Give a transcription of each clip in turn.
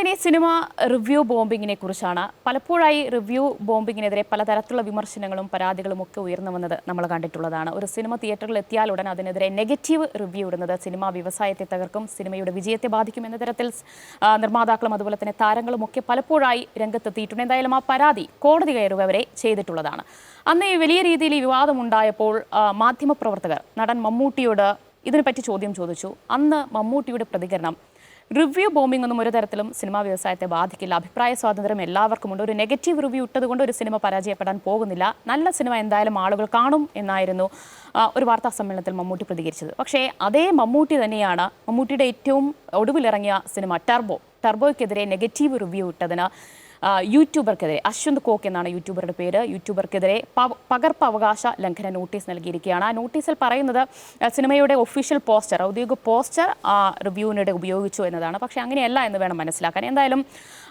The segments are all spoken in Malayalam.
ഇനി സിനിമ റിവ്യൂ ബോംബിങ്ങിനെ കുറിച്ചാണ്. പലപ്പോഴായി റിവ്യൂ ബോംബിങ്ങിനെതിരെ പലതരത്തിലുള്ള വിമർശനങ്ങളും പരാതികളും ഒക്കെ ഉയർന്നു വന്നത് നമ്മൾ കണ്ടിട്ടുള്ളതാണ്. ഒരു സിനിമ തിയേറ്ററിൽ എത്തിയാൽ ഉടൻ അതിനെതിരെ നെഗറ്റീവ് റിവ്യൂ ഇടുന്നത് സിനിമാ വ്യവസായത്തെ തകർക്കും സിനിമയുടെ വിജയത്തെ ബാധിക്കും എന്ന തരത്തിൽ നിർമ്മാതാക്കളും അതുപോലെ തന്നെ താരങ്ങളും ഒക്കെ പലപ്പോഴായി രംഗത്തെത്തിയിട്ടുണ്ട്. എന്തായാലും ആ പരാതി കോടതി കയറുക വരെ ചെയ്തിട്ടുള്ളതാണ്. അന്ന് ഈ വലിയ രീതിയിൽ ഈ വിവാദമുണ്ടായപ്പോൾ മാധ്യമപ്രവർത്തകർ നടൻ മമ്മൂട്ടിയോട് ഇതിനെപ്പറ്റി ചോദ്യം ചോദിച്ചു. അന്ന് മമ്മൂട്ടിയുടെ പ്രതികരണം റിവ്യൂ ബോംബിംഗ് ഒന്നും ഒരു തരത്തിലും സിനിമാ വ്യവസായത്തെ ബാധിക്കില്ല. അഭിപ്രായ സ്വാതന്ത്ര്യം എല്ലാവർക്കുമുണ്ട് ഒരു നെഗറ്റീവ് റിവ്യൂ ഇട്ടതുകൊണ്ട് ഒരു സിനിമ പരാജയപ്പെടാൻ പോകുന്നില്ല. നല്ല സിനിമ എന്തായാലും ആളുകൾ കാണും എന്നായിരുന്നു ഒരു വാർത്താ സമ്മേളനത്തിൽ മമ്മൂട്ടി പ്രതികരിച്ചത്. പക്ഷേ അതേ മമ്മൂട്ടി തന്നെയാണ് മമ്മൂട്ടിയുടെ ഏറ്റവും ഒടുവിലിറങ്ങിയ സിനിമ ടർബോ. ടർബോയ്ക്കെതിരെ നെഗറ്റീവ് റിവ്യൂ ഇട്ടതിന് യൂട്യൂബർക്കെതിരെ അശ്വന്ത് കോക്ക് എന്നാണ് യൂട്യൂബറുടെ പേര്. യൂട്യൂബർക്കെതിരെ പകർപ്പ് പകർപ്പവകാശ ലംഘന നോട്ടീസ് നൽകിയിരിക്കുകയാണ്. ആ നോട്ടീസിൽ പറയുന്നത് സിനിമയുടെ ഒഫീഷ്യൽ പോസ്റ്റർ ഔദ്യോഗിക പോസ്റ്റർ റിവ്യൂവിനിടെ ഉപയോഗിച്ചു എന്നതാണ്. പക്ഷേ അങ്ങനെയല്ല എന്ന് വേണം മനസ്സിലാക്കാൻ. എന്തായാലും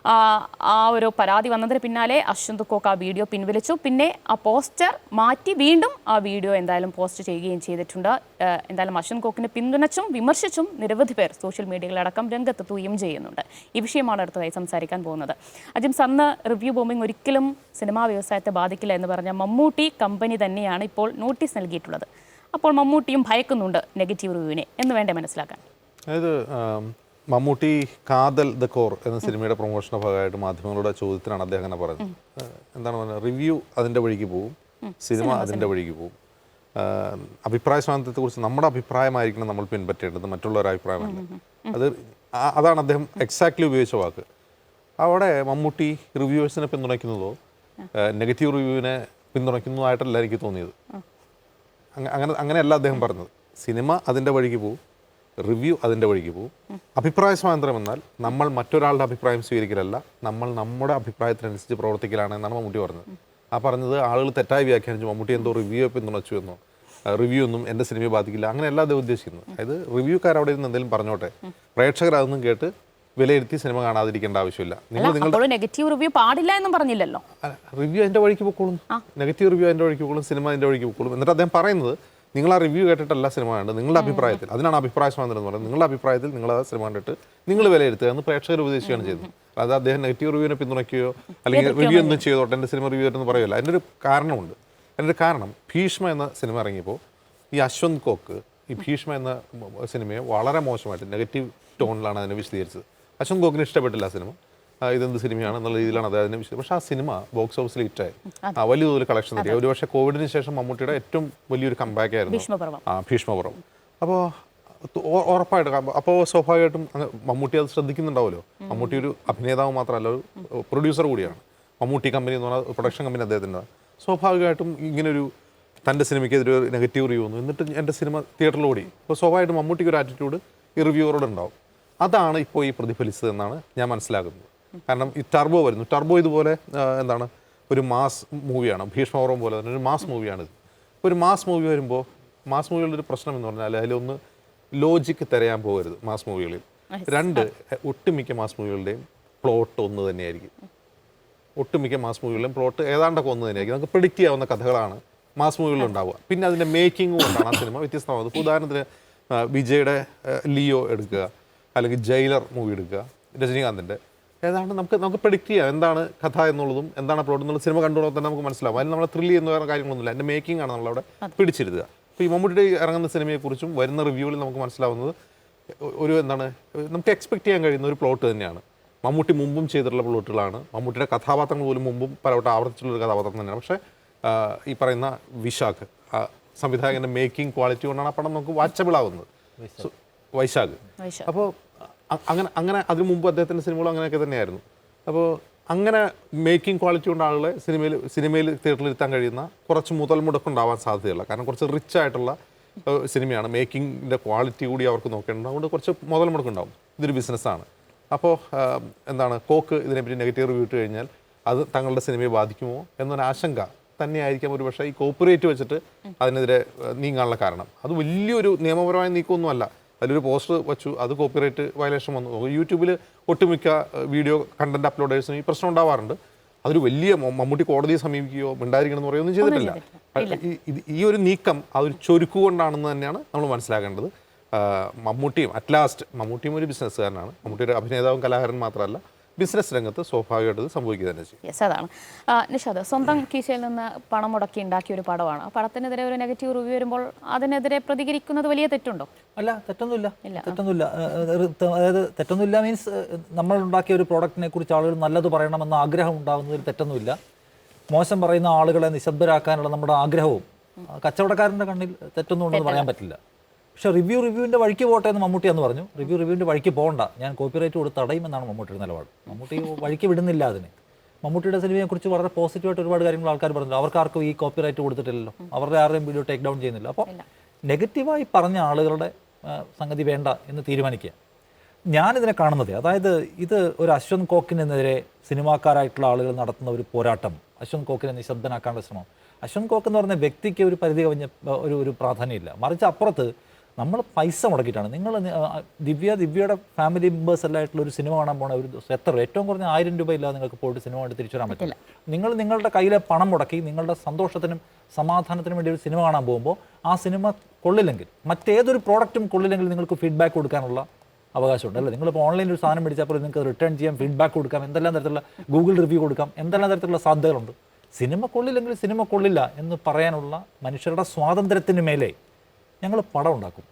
ആ, ഒരു പരാതി വന്നതിന് പിന്നാലെ അശ്വന്ത് കോക്ക് ആ വീഡിയോ പിൻവലിച്ചു. പിന്നെ ആ പോസ്റ്റർ മാറ്റി വീണ്ടും ആ വീഡിയോ എന്തായാലും പോസ്റ്റ് ചെയ്യുകയും ചെയ്തിട്ടുണ്ട്. എന്തായാലും അശ്വന്ത് കോക്കിനെ പിന്തുണച്ചും വിമർശിച്ചും നിരവധി പേർ സോഷ്യൽ മീഡിയകളടക്കം രംഗത്തെത്തുകയും ചെയ്യുന്നുണ്ട്. ഈ വിഷയമാണ് അടുത്തതായി സംസാരിക്കാൻ പോകുന്നത്. അജിംസ് അന്ന് റിവ്യൂ ബോംബിംഗ് ഒരിക്കലും സിനിമാ വ്യവസായത്തെ ബാധിക്കില്ല എന്ന് പറഞ്ഞ മമ്മൂട്ടി കമ്പനി തന്നെയാണ് ഇപ്പോൾ നോട്ടീസ് നൽകിയിട്ടുള്ളത്. അപ്പോൾ മമ്മൂട്ടിയും ഭയക്കുന്നുണ്ട് നെഗറ്റീവ് റിവ്യൂവിനെ. എന്ന് വേണ്ടേ മനസ്സിലാക്കാൻ? അതായത് മമ്മൂട്ടി കാതൽ ദ കോർ എന്ന സിനിമയുടെ പ്രൊമോഷന്റെ ഭാഗമായിട്ട് മാധ്യമങ്ങളുടെ ചോദ്യത്തിനാണ് അദ്ദേഹം അങ്ങനെ പറഞ്ഞത്. എന്താണ് പറഞ്ഞത്? റിവ്യൂ അതിന്റെ വഴിക്ക് പോവും സിനിമ അതിന്റെ വഴിക്ക് പോവും. അഭിപ്രായ സ്വാതന്ത്ര്യത്തെ കുറിച്ച് നമ്മുടെ അഭിപ്രായമായിരിക്കണം നമ്മൾ പിൻപറ്റേണ്ടത് മറ്റുള്ളവരുടെ അഭിപ്രായമല്ല. അത് അതാണ് അദ്ദേഹം എക്സാക്ട്ലി ഉപയോഗിച്ച വാക്ക്. അവിടെ മമ്മൂട്ടി റിവ്യൂവേഴ്സിനെ പിന്തുണയ്ക്കുന്നതോ നെഗറ്റീവ് റിവ്യൂവിനെ പിന്തുണയ്ക്കുന്നതായിട്ടല്ല എനിക്ക് തോന്നിയത്. അങ്ങ- അങ്ങനെ അങ്ങനെയല്ല അദ്ദേഹം പറഞ്ഞത്. സിനിമ അതിന്റെ വഴിക്ക് പോകും റിവ്യൂ അതിന്റെ വഴിക്ക് പോകും. അഭിപ്രായ സ്വാതന്ത്ര്യം എന്നാൽ നമ്മൾ മറ്റൊരാളുടെ അഭിപ്രായം സ്വീകരിക്കലല്ല നമ്മൾ നമ്മുടെ അഭിപ്രായത്തിനനുസരിച്ച് പ്രവർത്തിക്കലാണ് എന്നാണ് മമ്മൂട്ടി പറഞ്ഞത്. ആ പറഞ്ഞത് ആളുകൾ തെറ്റായി വ്യാഖ്യാനിച്ചു മമ്മൂട്ടി എന്തോ റിവ്യൂ പിന്തുണച്ചു എന്നോ റിവ്യൂ ഒന്നും എന്റെ സിനിമയെ ബാധിക്കില്ല അങ്ങനെയല്ല അദ്ദേഹം ഉദ്ദേശിക്കുന്നത്. അതായത് റിവ്യൂക്കാർ അവിടെ ഇരുന്ന് എന്തെങ്കിലും പറഞ്ഞോട്ടെ പ്രേക്ഷകർ അതൊന്നും കേട്ട് വിലയിരുത്തി സിനിമ കാണാതിരിക്കേണ്ട ആവശ്യമില്ല. നിങ്ങൾ നിങ്ങൾ നെഗറ്റീവ് റിവ്യൂ പാടില്ല എന്നും പറഞ്ഞില്ലല്ലോ. റിവ്യൂ എന്റെ വഴിക്ക് പോക്കോളും. നെഗറ്റീവ് റിവ്യൂ എന്റെ വഴിക്ക് പോക്കോളും സിനിമ എന്റെ വഴിക്ക് പോക്കോളും. എന്നിട്ട് അദ്ദേഹം പറയുന്നത് നിങ്ങൾ ആ റിവ്യൂ കേട്ടിട്ടല്ല സിനിമ കണ്ടത്. നിങ്ങളുടെ അഭിപ്രായത്തിൽ. അതിനാണ് അഭിപ്രായ സ്വാതന്ത്ര്യം എന്ന് പറയുന്നത്. നിങ്ങളുടെ അഭിപ്രായത്തിൽ നിങ്ങൾ ആ സിനിമ കണ്ടിട്ട് നിങ്ങൾ വിലയിരുത്തുക എന്ന് പ്രേക്ഷകർ ഉപദേശിക്കുകയാണ് ചെയ്തത് അതായത് അദ്ദേഹം നെഗറ്റീവ് റിവ്യൂവിനെ പിന്തുണയ്ക്കുകയോ അല്ലെങ്കിൽ റിവ്യൂ ഒന്നും ചെയ്തോട്ടെ എന്റെ സിനിമ റിവ്യൂ എന്ന് പറയുമല്ല അതിന്റെ ഒരു കാരണമുണ്ട്. അതിന്റെ ഒരു കാരണം ഭീഷ്മ എന്ന സിനിമ ഇറങ്ങിയപ്പോൾ ഈ അശ്വന്ത് കോക്ക് ഈ ഭീഷ്മ എന്ന സിനിമയെ വളരെ മോശമായിട്ട് നെഗറ്റീവ് ടോണിലാണ് അതിനെ വിശദീകരിച്ചത്. അശ്വന്ത് കോക്കിന് ഇഷ്ടപ്പെട്ടില്ല ആ സിനിമ ഇതെന്ത് സിനിമയാണ് എന്നുള്ള രീതിയിലാണ് അദ്ദേഹത്തിന് വിശ്വസിച്ചത് പക്ഷേ ആ സിനിമ ബോക്സ് ഓഫീസിൽ ഹിറ്റായി. ആ വലിയ തോതിൽ കളക്ഷൻ നേടി ഒരു പക്ഷേ കോവിഡിന് ശേഷം മമ്മൂട്ടിയുടെ ഏറ്റവും വലിയൊരു കമ്പാക്ക് ആയിരുന്നു. ആ ഭീഷ്മപുറം അപ്പോൾ ഉറപ്പായിട്ട് അപ്പോൾ സ്വാഭാവികമായിട്ടും മമ്മൂട്ടി അത് ശ്രദ്ധിക്കുന്നുണ്ടാവുമല്ലോ. മമ്മൂട്ടി ഒരു അഭിനേതാവ് മാത്രമല്ല ഒരു പ്രൊഡ്യൂസർ കൂടിയാണ്. മമ്മൂട്ടി കമ്പനി എന്ന് പറഞ്ഞാൽ പ്രൊഡക്ഷൻ കമ്പനി അദ്ദേഹത്തിന്റെ സ്വാഭാവികമായിട്ടും ഇങ്ങനൊരു തന്റെ സിനിമയ്ക്കെതിരെ ഒരു നെഗറ്റീവ് റിവ്യൂ വന്നു. എന്നിട്ട് എന്റെ സിനിമ തിയേറ്ററിൽ ഓടി. അപ്പോൾ സ്വാഭാവികമായിട്ടും മമ്മൂട്ടിക്ക് ഒരു ആറ്റിറ്റ്യൂഡ് ഈ റിവ്യൂവറോട് ഉണ്ടാവും. അതാണ് ഇപ്പോൾ ഈ പ്രതിഫലിച്ചത് എന്നാണ് ഞാൻ മനസ്സിലാക്കുന്നത്. കാരണം ഈ ടർബോ വരുന്നു. ടർബോ ഇതുപോലെ എന്താണ് ഒരു മാസ് മൂവിയാണ് ഭീഷ്മപർവം പോലെ തന്നെ ഒരു മാസ് മൂവിയാണിത് ഒരു മാസ് മൂവി വരുമ്പോൾ മാസ് മൂവികളുടെ ഒരു പ്രശ്നം എന്ന് പറഞ്ഞാൽ അതിലൊന്ന് ലോജിക്ക് തിരയാൻ പോകരുത് മാസ് മൂവികളിൽ രണ്ട് ഒട്ടുമിക്ക മാസ് മൂവികളുടെയും പ്ലോട്ട് ഒന്ന് തന്നെയായിരിക്കും. ഒട്ടുമിക്ക മാസ് മൂവികളിലും പ്ലോട്ട് ഏതാണ്ടൊക്കെ ഒന്ന് തന്നെയായിരിക്കും. നമുക്ക് പ്രിഡിക്റ്റ് ചെയ്യാവുന്ന കഥകളാണ് മാസ് മൂവികളിൽ ഉണ്ടാവുക. പിന്നെ അതിന്റെ മേക്കിംഗ് കൊണ്ടാണ് ആ സിനിമ വ്യത്യസ്തമാകുന്നത് ഉദാഹരണത്തിന് വിജയുടെ ലിയോ എടുക്കുക അല്ലെങ്കിൽ ജയിലർ മൂവി എടുക്കുക രജനീകാന്തിന്റെ ഏതാണ്ട് നമുക്ക് നമുക്ക് പ്രെഡിക്റ്റ് ചെയ്യാം എന്താണ് കഥ എന്നുള്ളതും എന്താണ് പ്ലോട്ട് എന്നുള്ള സിനിമ കണ്ടുകൊണ്ട് തന്നെ നമുക്ക് മനസ്സിലാവും. അതിൽ നമ്മളെ ത്രില്ല് ചെയ്യുന്ന പറയുന്ന കാര്യങ്ങളൊന്നുമില്ല. എന്റെ മേക്കിംഗ് ആണ് നമ്മളവിടെ പിടിച്ചിരുത്തുക. അപ്പോൾ ഈ മമ്മൂട്ടിയുടെ ഇറങ്ങുന്ന സിനിമയെക്കുറിച്ചും വരുന്ന റിവ്യൂവിൽ നമുക്ക് മനസ്സിലാവുന്നത് ഒരു എന്താണ് നമുക്ക് എക്സ്പെക്ട് ചെയ്യാൻ കഴിയുന്ന ഒരു പ്ലോട്ട് തന്നെയാണ്. മമ്മൂട്ടി മുമ്പും ചെയ്തിട്ടുള്ള പ്ലോട്ടുകളാണ് മമ്മൂട്ടിയുടെ കഥാപാത്രങ്ങൾ പോലും മുമ്പും പലവട്ടം ആവർത്തിച്ചുള്ള ഒരു കഥാപാത്രം തന്നെയാണ്. പക്ഷേ ഈ പറയുന്ന വിശാഖ് ആ സംവിധായകന്റെ മേക്കിംഗ് ക്വാളിറ്റി കൊണ്ടാണ് ആ പടം നമുക്ക് വാച്ചബിൾ ആവുന്നത്. വൈശാഖ്. അപ്പോൾ അങ്ങനെ അങ്ങനെ അതിനു മുമ്പ് അദ്ദേഹത്തിന്റെ സിനിമകൾ അങ്ങനെയൊക്കെ തന്നെയായിരുന്നു. അപ്പോൾ അങ്ങനെ മേക്കിംഗ് ക്വാളിറ്റി കൊണ്ട് ആളുകളെ സിനിമയിൽ സിനിമയിൽ തിയേറ്ററിൽ ഇരുത്താൻ കഴിയുന്ന കുറച്ച് മുതൽ മുടക്കുണ്ടാവാൻ സാധ്യതയുള്ള കാരണം കുറച്ച് റിച്ച് ആയിട്ടുള്ള സിനിമയാണ്. മേക്കിങ്ങിന്റെ ക്വാളിറ്റി കൂടി അവർക്ക് നോക്കേണ്ടത്. അതുകൊണ്ട് കുറച്ച് മുതൽ മുടക്കുണ്ടാവും. ഇതൊരു ബിസിനസ്സാണ് അപ്പോൾ എന്താണ് കോക്ക് ഇതിനെപ്പറ്റി നെഗറ്റീവ് റിവ്യൂ ഇട്ട് കഴിഞ്ഞാൽ അത് തങ്ങളുടെ സിനിമയെ ബാധിക്കുമോ എന്നൊരു ആശങ്ക തന്നെയായിരിക്കാം. ഒരു പക്ഷേ ഈ കോപ്പറേറ്റ് വെച്ചിട്ട് അതിനെതിരെ നീങ്ങാനുള്ള കാരണം. അത് വലിയൊരു നിയമപരമായ നീക്കമൊന്നുമല്ല. അതിലൊരു പോസ്റ്റർ വെച്ചു അത് കോപ്പിറൈറ്റ് വയലേഷൻ വന്നു. യൂട്യൂബിൽ ഒട്ടുമിക്ക വീഡിയോ കണ്ടന്റ് അപ്ലോഡേഴ്സിന് ഈ പ്രശ്നം ഉണ്ടാവാറുണ്ട്. അതൊരു വലിയ മമ്മൂട്ടി കോടതിയെ സമീപിക്കുകയോ മിണ്ടായിരിക്കണം എന്ന് പറയുകയൊന്നും ചെയ്തിട്ടില്ല. ഈ- ഒരു നീക്കം അതൊരു ചൊരുക്കുകൊണ്ടാണെന്ന് തന്നെയാണ് നമ്മൾ മനസ്സിലാക്കേണ്ടത്. മമ്മൂട്ടിയും അറ്റ് ലാസ്റ്റ് മമ്മൂട്ടിയും ഒരു ബിസിനസ്സുകാരനാണ്. മമ്മൂട്ടി ഒരു അഭിനേതാവും കലാകാരൻ മാത്രമല്ല. ബിസിനസ് രംഗത്ത് സ്വാഭാവികമായിട്ട് ഇത് സംഭവിക്കുക തന്നെ ചെയ്യും. യെസ് അതാണ്. നിഷാദ് സ്വന്തം കീശയിൽ നിന്ന് പണം മുടക്കി ഉണ്ടാക്കിയ ഒരു പടമാണ്. ആ പടത്തിനെതിരെ ഒരു നെഗറ്റീവ് റിവ്യൂ വരുമ്പോൾ അതിനെതിരെ പ്രതികരിക്കുന്നത് വലിയ തെറ്റുണ്ടോ? അല്ല തെറ്റൊന്നുമില്ല. ഇല്ല. തെറ്റൊന്നുമില്ല. അതായത് തെറ്റൊന്നുമില്ല മീൻസ് നമ്മൾ ഉണ്ടാക്കിയ ഒരു പ്രോഡക്റ്റിനെ കുറിച്ച് ആളുകൾ നല്ലത് പറയണമെന്ന ആഗ്രഹം ഉണ്ടാകുന്നതിൽ തെറ്റൊന്നുമില്ല. മോശം പറയുന്ന ആളുകളെ നിശബ്ദരാക്കാനുള്ള നമ്മുടെ ആഗ്രഹവും കച്ചവടക്കാരന്റെ കച്ചവടക്കാരന്റെ കണ്ണിൽ തെറ്റൊന്നും ഉണ്ടെന്ന് പറയാൻ പറ്റില്ല. പക്ഷേ റിവ്യൂ റിവ്യൂവിന്റെ വഴിക്ക് പോട്ടെ എന്ന് മമ്മൂട്ടി എന്ന് പറഞ്ഞു. റിവ്യൂ റിവ്യൂവിന്റെ വഴിക്ക് പോകണ്ട. ഞാൻ കോപ്പിറൈറ്റ് കൊടുത്ത് തടയുമെന്നാണ് മമ്മൂട്ടിയുടെ നിലപാട്. മമ്മൂട്ടി വഴിക്ക് വിടുന്നില്ല അതിന്. മമ്മൂട്ടിയുടെ സിനിമയെക്കുറിച്ച് വളരെ പോസിറ്റീവായിട്ട് ഒരുപാട് കാര്യങ്ങൾ ആൾക്കാർ പറഞ്ഞു അവർക്കാർക്കും ഈ കോപ്പിറൈറ്റ് കൊടുത്തിട്ടില്ലല്ലോ. അവരുടെ ആരുടെയും വീഡിയോ ടേക്ക് ഡൗൺ ചെയ്യുന്നില്ല. അപ്പോൾ നെഗറ്റീവായി പറഞ്ഞ ആളുകളുടെ സംഗതി വേണ്ട എന്ന് തീരുമാനിക്കുക. ഞാനിതിനെ കാണുന്നത് അതായത് ഇത് ഒരു അശ്വന്ത് കോക്കിനെതിരെ സിനിമാക്കാരായിട്ടുള്ള ആളുകൾ നടത്തുന്ന ഒരു പോരാട്ടം. അശ്വന്ത് കോക്കിനെ നിശബ്ദനാക്കാനുള്ള ശ്രമം. അശ്വന്ത് കോക്ക് എന്ന് പറഞ്ഞ വ്യക്തിക്ക് ഒരു പരിധി കവിഞ്ഞ ഒരു ഒരു പ്രാധാന്യമില്ല. മറിച്ച് അപ്പുറത്ത് നമ്മൾ പൈസ മുടക്കിയിട്ടാണ്. നിങ്ങൾ ദിവ്യ ദിവ്യയുടെ ഫാമിലി മെമ്പേഴ്സ് എല്ലായിട്ടുള്ള ഒരു സിനിമ കാണാൻ പോണ ഒരു ദിവസം എത്ര ഏറ്റവും കുറഞ്ഞ ആയിരം രൂപ ഇല്ലാതെ നിങ്ങൾക്ക് പോയിട്ട് സിനിമ കണ്ട് തിരിച്ചു വരാൻ പറ്റില്ല. നിങ്ങൾ നിങ്ങളുടെ കയ്യിലെ പണം മുടക്കി നിങ്ങളുടെ സന്തോഷത്തിനും സമാധാനത്തിനും വേണ്ടി ഒരു സിനിമ കാണാൻ പോകുമ്പോൾ ആ സിനിമ കൊള്ളില്ലെങ്കിൽ മറ്റേതൊരു പ്രോഡക്റ്റും കൊള്ളില്ലെങ്കിൽ നിങ്ങൾക്ക് ഫീഡ്ബാക്ക് കൊടുക്കാനുള്ള അവകാശമുണ്ട്. അല്ലേ? നിങ്ങളിപ്പോൾ ഓൺലൈനിൽ ഒരു സാധനം മേടിച്ചാൽ പോലും നിങ്ങൾക്ക് റിട്ടേൺ ചെയ്യാം ഫീഡ്ബാക്ക് കൊടുക്കാം എന്തെല്ലാം തരത്തിലുള്ള ഗൂഗിൾ റിവ്യൂ കൊടുക്കാം എന്തെല്ലാം തരത്തിലുള്ള സാധ്യതകളുണ്ട്. സിനിമ കൊള്ളില്ലെങ്കിൽ സിനിമ കൊള്ളില്ല എന്ന് പറയാനുള്ള മനുഷ്യരുടെ സ്വാതന്ത്ര്യത്തിന് മേലെ ഞങ്ങൾ പടം ഉണ്ടാക്കും.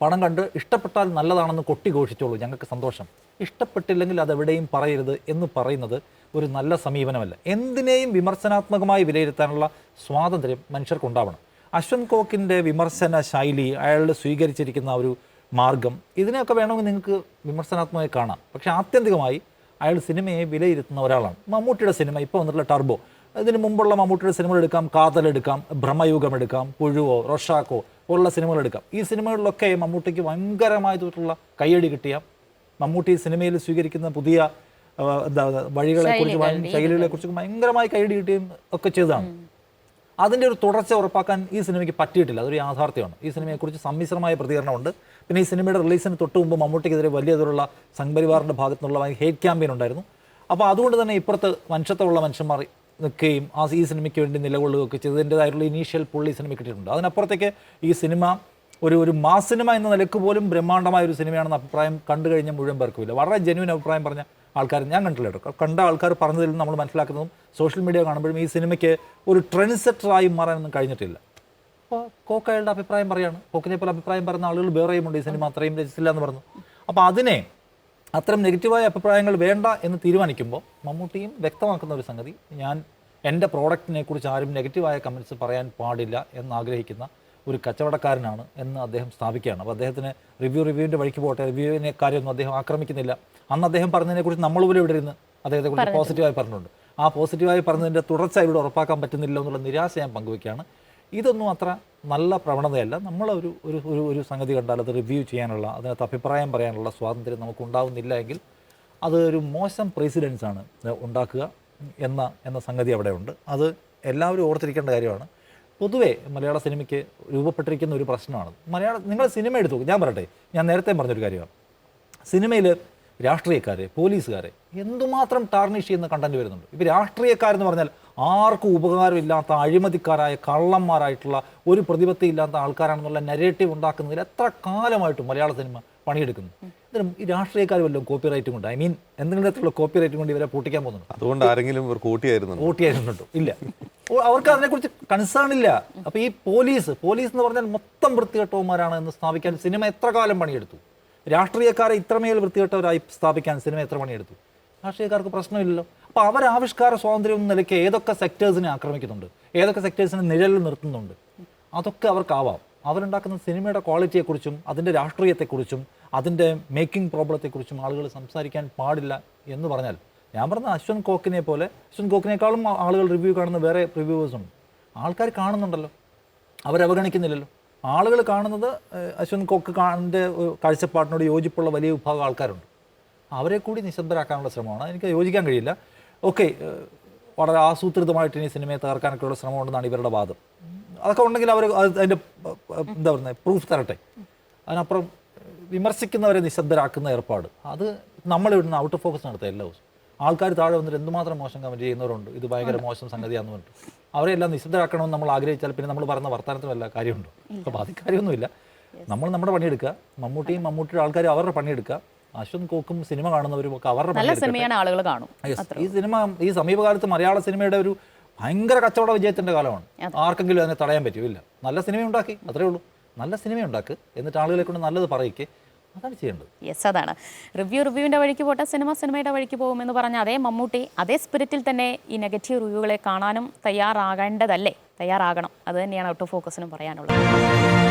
പടം കണ്ട് ഇഷ്ടപ്പെട്ടാൽ നല്ലതാണെന്ന് കൊട്ടി ഘോഷിച്ചോളൂ ഞങ്ങൾക്ക് സന്തോഷം. ഇഷ്ടപ്പെട്ടില്ലെങ്കിൽ അതെവിടെയും പറയരുത് എന്ന് പറയുന്നത് ഒരു നല്ല സമീപനമല്ല. എന്തിനേയും വിമർശനാത്മകമായി വിലയിരുത്താനുള്ള സ്വാതന്ത്ര്യം മനുഷ്യർക്കുണ്ടാവണം. അശ്വന്ത് കോക്കിന്റെ വിമർശന ശൈലി അയാൾ സ്വീകരിച്ചിരിക്കുന്ന ഒരു മാർഗം ഇതിനെയൊക്കെ വേണമെങ്കിൽ നിങ്ങൾക്ക് വിമർശനാത്മകമായി കാണാം. പക്ഷെ ആത്യന്തികമായി അയാൾ സിനിമയെ വിലയിരുത്തുന്ന ഒരാളാണ്. മമ്മൂട്ടിയുടെ സിനിമ ഇപ്പോൾ വന്നിട്ടുള്ള ടർബോ. ഇതിന് മുമ്പുള്ള മമ്മൂട്ടിയുടെ സിനിമകൾ എടുക്കാം കാതലെടുക്കാം ഭ്രമയുഗം എടുക്കാം പുഴുവോ റൊഷാക്കോ പോലുള്ള സിനിമകൾ എടുക്കാം. ഈ സിനിമകളിലൊക്കെ മമ്മൂട്ടിക്ക് ഭയങ്കരമായിട്ടുള്ള കയ്യടി കിട്ടിയ മമ്മൂട്ടി സിനിമയിൽ സ്വീകരിക്കുന്ന പുതിയ എന്താ വഴികളെ കുറിച്ച് ശൈലികളെ കുറിച്ച് ഭയങ്കരമായി കയ്യടി കിട്ടുകയും ഒക്കെ ചെയ്തതാണ്. അതിന്റെ ഒരു തുടർച്ച ഉറപ്പാക്കാൻ ഈ സിനിമയ്ക്ക് പറ്റിയിട്ടില്ല. അതൊരു യാഥാർത്ഥ്യമാണ്. ഈ സിനിമയെക്കുറിച്ച് സമ്മിശ്രമായ പ്രതികരണമുണ്ട്. പിന്നെ ഈ സിനിമയുടെ റിലീസിന് തൊട്ട് മുമ്പ് മമ്മൂട്ടിക്കെതിരെ വലിയ തോതിലുള്ള സംഘപരിവാറിന്റെ ഭാഗത്തുനിന്നുള്ള ഹേറ്റ് ക്യാമ്പയിൻ ഉണ്ടായിരുന്നു. അപ്പോൾ അതുകൊണ്ട് തന്നെ ഇപ്പുറത്ത് മനുഷ്യത്വമുള്ള മനുഷ്യന്മാർ നിൽക്കുകയും ആ ഈ സിനിമയ്ക്ക് വേണ്ടി നിലകൊള്ളുകയൊക്കെ ചെയ്തതിന്റെതായിട്ടുള്ള ഇനീഷ്യൽ പുള്ളി സിനിമ കിട്ടിയിട്ടുണ്ട്. അതിനപ്പുറത്തേക്ക് ഈ സിനിമ ഒരു ഒരു മാസ് സിനിമ എന്ന നിലയ്ക്ക് പോലും ബ്രഹ്മാണ്ഡമായ ഒരു സിനിമയാണെന്ന അഭിപ്രായം കണ്ടു കഴിഞ്ഞ മുഴുവൻ പേർക്കുമില്ല വളരെ ജെന്യൂൻ അഭിപ്രായം പറഞ്ഞ ആൾക്കാർ ഞാൻ കണ്ടില്ല കണ്ട ആൾക്കാർ പറഞ്ഞതിൽ നിന്ന് നമ്മൾ മനസ്സിലാക്കുന്നതും സോഷ്യൽ മീഡിയ കാണുമ്പോഴും ഈ സിനിമയ്ക്ക് ഒരു ട്രെൻഡ് സെറ്ററായി മാറാനൊന്നും കഴിഞ്ഞിട്ടില്ല. അപ്പോൾ കോക്കയുടെ അഭിപ്രായം പറയാണ്. കോക്കിനെ പോലെ അഭിപ്രായം പറയുന്ന ആളുകൾ വേറെയുമുണ്ട് ഈ സിനിമ അത്രയും രചിച്ചില്ല എന്ന് പറഞ്ഞു. അപ്പോൾ അതിനെ അത്തരം നെഗറ്റീവായ അഭിപ്രായങ്ങൾ വേണ്ട എന്ന് തീരുമാനിക്കുമ്പോൾ മമ്മൂട്ടിയും വ്യക്തമാക്കുന്ന ഒരു സംഗതി ഞാൻ എന്റെ പ്രോഡക്റ്റിനെ കുറിച്ച് ആരും നെഗറ്റീവായ കമന്റ്സ് പറയാൻ പാടില്ല എന്നാഗ്രഹിക്കുന്ന ഒരു കച്ചവടക്കാരനാണ് എന്ന് അദ്ദേഹം സ്ഥാപിക്കുകയാണ്. അപ്പോൾ അദ്ദേഹത്തിന് റിവ്യൂ റിവ്യൂവിന്റെ വഴിക്ക് പോട്ടെ റിവ്യൂവിനെ കാര്യമൊന്നും അദ്ദേഹം ആക്രമിക്കുന്നില്ല. അന്ന് അദ്ദേഹം പറഞ്ഞതിനെക്കുറിച്ച് നമ്മൾ പോലും ഇവിടെ ഇരുന്ന് അദ്ദേഹത്തെക്കുറിച്ച് പോസിറ്റീവായി പറഞ്ഞിട്ടുണ്ട്. ആ പോസിറ്റീവായി പറഞ്ഞതിന്റെ തുടർച്ച ഇവിടെ ഉറപ്പാക്കാൻ പറ്റുന്നില്ല എന്നുള്ള നിരാശ ഞാൻ പങ്കുവയ്ക്കുകയാണ് ഇതൊന്നും അത്ര നല്ല പ്രവണതയല്ല. നമ്മളൊരു ഒരു ഒരു ഒരു സംഗതി കണ്ടാൽ അത് റിവ്യൂ ചെയ്യാനുള്ള അതിനകത്ത് അഭിപ്രായം പറയാനുള്ള സ്വാതന്ത്ര്യം നമുക്ക് ഉണ്ടാവുന്നില്ല എങ്കിൽ അത് ഒരു മോശം പ്രസിഡൻസ് ആണ്. ഉണ്ടാക്കുക എന്ന എന്ന സംഗതി അവിടെ ഉണ്ട്. അത് എല്ലാവരും ഓർത്തിരിക്കേണ്ട കാര്യമാണ്. പൊതുവേ മലയാള സിനിമയ്ക്ക് രൂപപ്പെട്ടിരിക്കുന്ന ഒരു പ്രശ്നമാണ്. മലയാള നിങ്ങൾ സിനിമ എടുത്തു ഞാൻ പറയട്ടെ ഞാൻ നേരത്തെ പറഞ്ഞൊരു കാര്യമാണ്. സിനിമയിൽ രാഷ്ട്രീയക്കാരെ പോലീസുകാരെ എന്തുമാത്രം ടാർണിഷ് ചെയ്യുന്ന കണ്ടന്റ് വരുന്നുണ്ട്. ഇപ്പോൾ രാഷ്ട്രീയക്കാരെന്ന് പറഞ്ഞാൽ ആർക്കും ഉപകാരമില്ലാത്ത അഴിമതിക്കാരായ കള്ളന്മാരായിട്ടുള്ള ഒരു പ്രതിപത്തി ഇല്ലാത്ത ആൾക്കാരാണെന്നുള്ള നെരേറ്റീവ് ഉണ്ടാക്കുന്നതിൽ എത്ര കാലമായിട്ടും മലയാള സിനിമ പണിയെടുക്കുന്നു. ഇതിനും ഈ രാഷ്ട്രീയക്കാർ വല്ലതും കോപ്പി റൈറ്റും കൊണ്ട്? ഐ മീൻ എന്തെങ്കിലും തരത്തിലുള്ള കോപ്പി റൈറ്റും കൊണ്ട് ഇവരെ പൂട്ടിക്കാൻ പോകുന്നുണ്ട്? അതുകൊണ്ട് ആരെങ്കിലും കൂട്ടിയായിരുന്നുണ്ടോ? ഇല്ല. അവർക്ക് അതിനെക്കുറിച്ച് കൺസേൺ ഇല്ല. അപ്പൊ ഈ പോലീസ് പോലീസ് എന്ന് പറഞ്ഞാൽ മൊത്തം വൃത്തികെട്ടവന്മാരാണ് എന്ന് സ്ഥാപിക്കാൻ സിനിമ എത്ര കാലം പണിയെടുത്തു? രാഷ്ട്രീയക്കാരെ ഇത്രമേൽ വൃത്തികെട്ടവരായി സ്ഥാപിക്കാൻ സിനിമ എത്ര പണിയെടുത്തു? രാഷ്ട്രീയക്കാർക്ക് പ്രശ്നമില്ലല്ലോ. അപ്പൊ അവർ ആവിഷ്കാര സ്വാതന്ത്ര്യം എന്ന നിലയ്ക്ക് ഏതൊക്കെ സെക്ടേഴ്സിനെ ആക്രമിക്കുന്നുണ്ട്? ഏതൊക്കെ സെക്ടേഴ്സിനെ നിഴലിൽ നിർത്തുന്നുണ്ട്? അതൊക്കെ അവർക്കാവാം. അവരുണ്ടാക്കുന്ന സിനിമയുടെ ക്വാളിറ്റിയെക്കുറിച്ചും അതിന്റെ രാഷ്ട്രീയത്തെക്കുറിച്ചും അതിന്റെ മേക്കിംഗ് പ്രോബ്ലത്തെക്കുറിച്ചും ആളുകൾ സംസാരിക്കാൻ പാടില്ല എന്ന് പറഞ്ഞാൽ ഞാൻ പറഞ്ഞ അശ്വന്ത് കോക്കിനെ പോലെ അശ്വന്ത് കോക്കിനേക്കാളും ആളുകൾ റിവ്യൂ കാണുന്ന വേറെ റിവ്യൂവേഴ്സ് ഉണ്ട്. ആൾക്കാർ കാണുന്നുണ്ടല്ലോ. അവരവഗണിക്കുന്നില്ലല്ലോ ആളുകൾ കാണുന്നത് അശ്വന്ത് കോക്ക് കാണുന്ന കാഴ്ചപ്പാടിനോട് യോജിപ്പുള്ള വലിയ വിഭാഗം ആൾക്കാരുണ്ട്. അവരെ കൂടി നിശബ്ദരാക്കാനുള്ള ശ്രമമാണ്. എനിക്ക് യോജിക്കാൻ കഴിയില്ല. ഓക്കെ വളരെ ആസൂത്രിതമായിട്ട് ഇനി സിനിമയെ തകർക്കാനൊക്കെയുള്ള ശ്രമമുണ്ടെന്നാണ് ഇവരുടെ വാദം. അതൊക്കെ ഉണ്ടെങ്കിൽ അവർ അതിന്റെ എന്താ പറയുന്നത് പ്രൂഫ് തരട്ടെ. അതിനപ്പുറം വിമർശിക്കുന്നവരെ നിശബ്ദരാക്കുന്ന ഏർപ്പാട്. അത് നമ്മൾ ഇവിടുന്ന് ഔട്ട് ഓഫ് ഫോക്കസ് നടത്തുക എല്ലാ ദിവസവും. ആൾക്കാർ താഴെ വന്നിട്ട് എന്തുമാത്രം മോശം കമന്റ് ചെയ്യുന്നവരുണ്ട്. ഇത് ഭയങ്കര മോശം സംഗതിയാണെന്ന് പറഞ്ഞിട്ട്. അവരെല്ലാം നിശബ്ദരാക്കണമെന്ന് നമ്മൾ ആഗ്രഹിച്ചാൽ പിന്നെ നമ്മൾ പറഞ്ഞ വർത്തമാനത്തിന് വല്ല കാര്യമുണ്ടോ അപ്പോൾ അത് കാര്യമൊന്നുമില്ല. നമ്മൾ നമ്മുടെ പണിയെടുക്കുക. മമ്മൂട്ടിയും മമ്മൂട്ടിയുടെ ആൾക്കാരും അവരുടെ പണിയെടുക്കുക. അശ്വന്ത് കോക്കും സിനിമ കാണുന്നവരും ഒക്കെ അവരുടെ നല്ല പണിയെടുക്കട്ടെ. സിനിമയാണ് ആളുകൾ കാണും. ഈ സിനിമ ഈ സമീപകാലത്ത് മലയാള സിനിമയുടെ ഒരു ഭയങ്കര കച്ചവട വിജയത്തിന്റെ കാലമാണ്. ആർക്കെങ്കിലും അതിനെ തടയാൻ പറ്റുമില്ല നല്ല സിനിമ ഉണ്ടാക്കി അത്രേ ഉള്ളൂ. നല്ല സിനിമ ഉണ്ടാക്ക് എന്നിട്ട് ആളുകളെ കൊണ്ട് നല്ലത് പറയിക്ക്. അതാണ് ചെയ്യേണ്ടത്. യെസ് അതാണ്. റിവ്യൂ റിവ്യൂവിന്റെ വഴിക്ക് പോട്ടെ സിനിമ സിനിമയുടെ വഴിക്ക് പോകുമെന്ന് പറഞ്ഞ അതേ മമ്മൂട്ടി അതേ സ്പിരിറ്റിൽ തന്നെ ഈ നെഗറ്റീവ് റിവ്യൂകളെ കാണാനും തയ്യാറാകേണ്ടതല്ലേ? തയ്യാറാകണം. അത് തന്നെയാണ് ഔട്ട് ഓഫ് ഫോക്കസിനും പറയാനുള്ളത്.